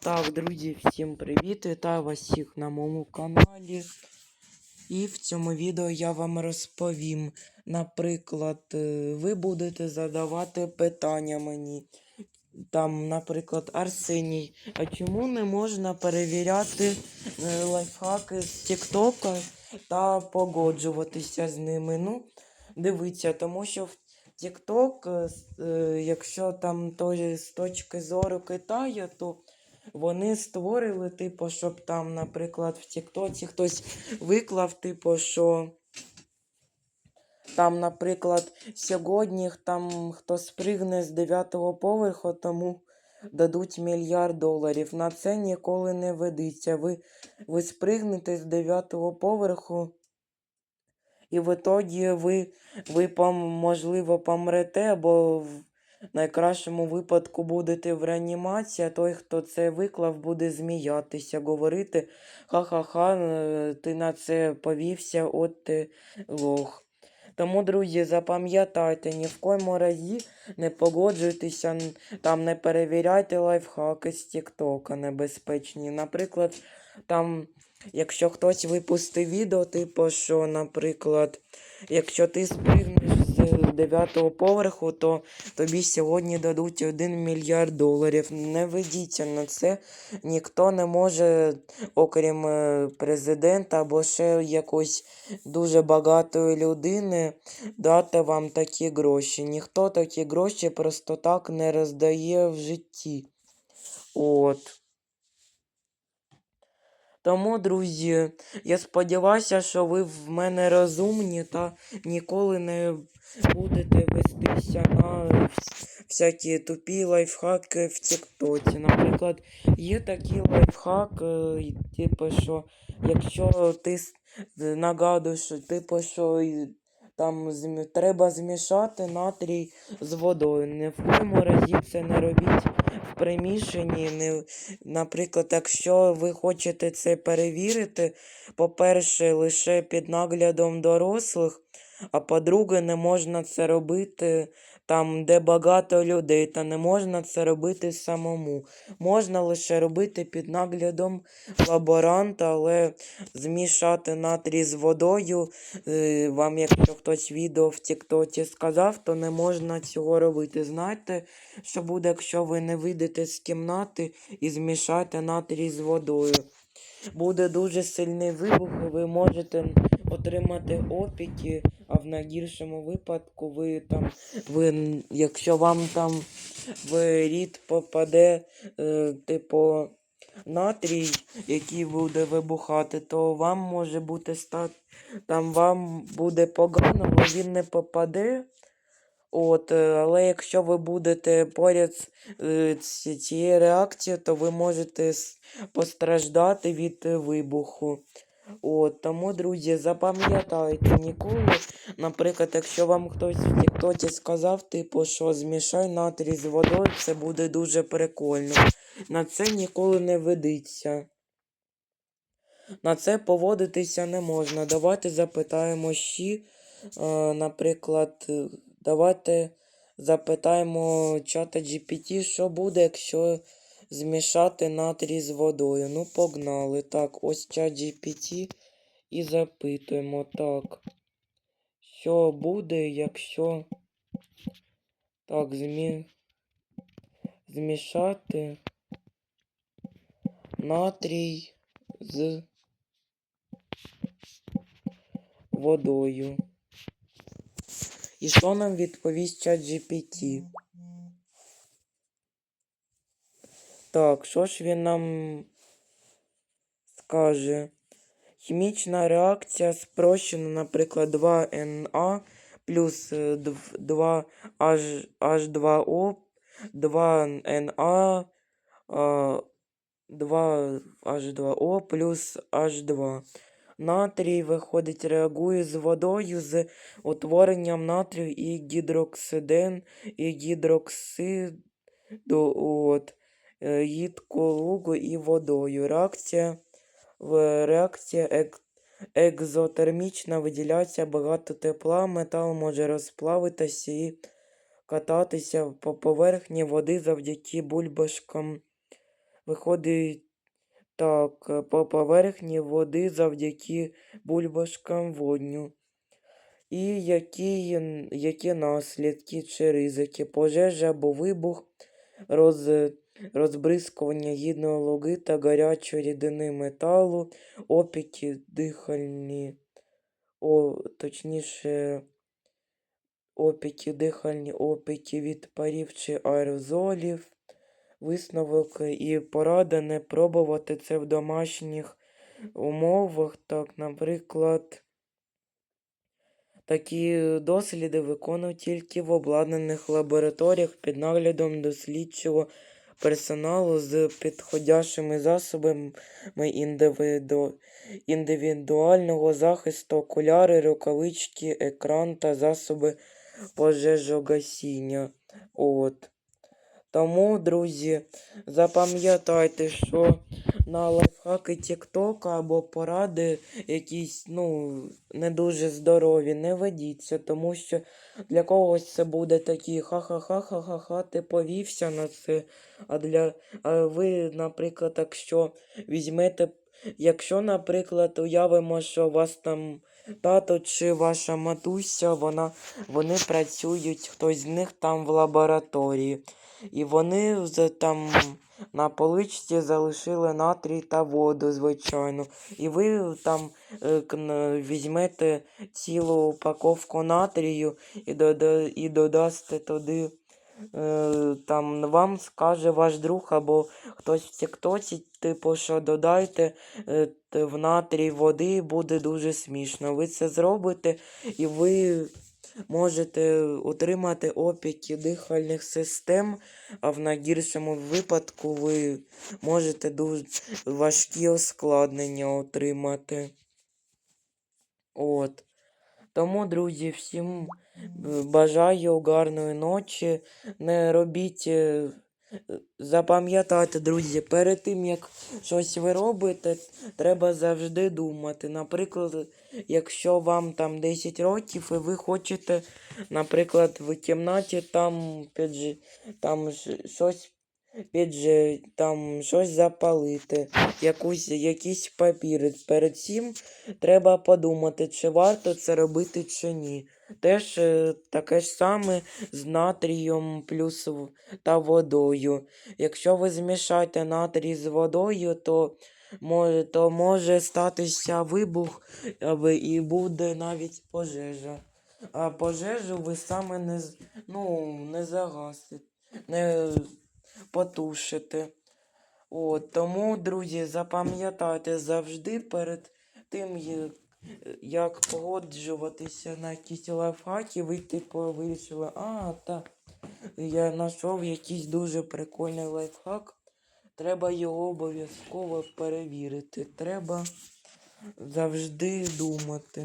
Так, друзі, всім привіт! Вітаю вас всіх на моєму каналі. І в цьому відео я вам розповім. Наприклад, е, ви будете задавати питання мені. Там, наприклад, Арсеній, а чому не можна перевіряти е, лайфхаки з Тіктока та погоджуватися з ними? Ну, дивіться, тому що в Тікток, е, якщо там то з точки зору Китаю, то вони створили, типу, щоб там, наприклад, в Тіктоці хтось виклав, типу, що там, наприклад, сьогодні там хто спригне з дев'ятого поверху, тому дадуть мільярд доларів. На це ніколи не ведеться. Ви, ви спригнете з дев'ятого поверху. І в ітоді ви, ви можливо, помрете, або найкращому випадку будете в реанімації, а той, хто це виклав, буде зміятися, говорити ха-ха-ха, е, ти на це повівся, от ти лох. Тому, друзі, запам'ятайте, ні в коєму разі не погоджуйтеся, там не перевіряйте лайфхаки з Тіктока небезпечні. Наприклад, там Якщо хтось випустив відео, типу, що, наприклад, якщо ти спригнеш дев'ятого поверху, то тобі сьогодні дадуть 1 мільярд доларів. Не ведіться на це. Ніхто не може, окрім е, президента або ще якоїсь дуже багатої людини, дати вам такі гроші. Ніхто такі гроші просто так не роздає в житті. От. Тому, друзі, я сподіваюся, що ви в мене розумні та ніколи не будете вестися на всякі тупі лайфхаки в Тіктоці. Наприклад, є такий лайфхак, типу, що якщо ти нагадуєш, типу, що там треба змішати натрій з водою. Ні в коєму разі це не робіть приміщенні, не Наприклад, якщо ви хочете це перевірити, по-перше, лише під наглядом дорослих, а по-друге, не можна це робити там, де багато людей, та не можна це робити самому. Можна лише робити під наглядом лаборанта, але змішати натрій з водою, е, вам, якщо хтось відео в Тіктоці сказав, то не можна цього робити. Знаєте, що буде, якщо ви не вийдете з кімнати і змішаєте натрій з водою. Буде дуже сильний вибух, і ви можете отримати опіки, а в найгіршому випадку ви там, ви, якщо вам там в рід попаде, е, типу, натрій, який буде вибухати, то вам може бути стати, там вам буде погано, але він не попаде. От, е, але якщо ви будете поряд з е, цією реакцією, то ви можете постраждати від е, вибуху. От, тому, друзі, запам'ятайте ніколи. Наприклад, якщо вам хтось в Тіктоці сказав, типу, що змішай натрій з водою, це буде дуже прикольно. На це ніколи не ведиться. На це поводитися не можна. Давайте запитаємо ще, е, наприклад, давайте запитаємо чата GPT, що буде, якщо змішати натрій з водою. Ну, погнали. Так, ось чат і запитуємо. Так. Що буде, якщо так, змі... змішати натрій з водою. І що нам відповість чат GPT? Так, що ж він нам скаже? Хімічна реакція спрощена, наприклад, 2Na плюс 2H2O, 2Na, 2H2O плюс H2. Натрій виходить, реагує з водою з утворенням натрію і гідроксиден, і гідроксиду, от, е, їдкого і водою. Реакція в реакція ек, екзотермічна виділяється багато тепла, метал може розплавитися і кататися по поверхні води завдяки бульбашкам виходить так, по поверхні води завдяки бульбашкам водню. І які, які наслідки чи ризики, пожежа або вибух, роз, розбризкування гідної луги та гарячої рідини металу, опіки дихальні, о, точніше, опіки дихальні, опіки від парів чи аерозолів, висновок і порада не пробувати це в домашніх умовах, так, наприклад. Такі досліди виконують тільки в обладнаних лабораторіях під наглядом дослідчого персоналу з підходящими засобами індивіду... індивідуального захисту, окуляри, рукавички, екран та засоби пожежогасіння. От. Тому, друзі, запам'ятайте, що на лайфхаки Тіктока або поради якісь, ну, не дуже здорові, не ведіться, тому що для когось це буде такі ха-ха-ха-ха-ха-ха, ти повівся на це. А для а ви, наприклад, якщо візьмете, якщо, наприклад, уявимо, що у вас там тато чи ваша матуся, вона, вони працюють, хтось з них там в лабораторії. І вони там на поличці залишили натрій та воду, звичайно. І ви там е, візьмете цілу упаковку натрію і, дода, і додасте туди. Е, там вам скаже ваш друг або хтось в тіктоці, типу, що додайте е, в натрій води, буде дуже смішно. Ви це зробите, і ви можете отримати опіки дихальних систем, а в найгіршому випадку ви можете дуже важкі ускладнення отримати. От. Тому, друзі, всім е, бажаю гарної ночі. Не робіть. е, Запам'ятайте, друзі, перед тим як щось ви робите, треба завжди думати. Наприклад, якщо вам там 10 років і ви хочете, наприклад, в кімнаті там, там щось підж... там щось запалити, якусь, якийсь папір. Перед цим треба подумати, чи варто це робити, чи ні. Теж е, таке ж саме з натрієм плюс та водою. Якщо ви змішаєте натрій з водою, то може, то може статися вибух або і буде навіть пожежа. А пожежу ви саме не, ну, не загасите, не потушите. От, тому, друзі, запам'ятайте завжди перед тим, як, як погоджуватися на якісь лайфхаки, ви типу вирішили, а, так, я знайшов якийсь дуже прикольний лайфхак. Треба його обов'язково перевірити. Треба завжди думати.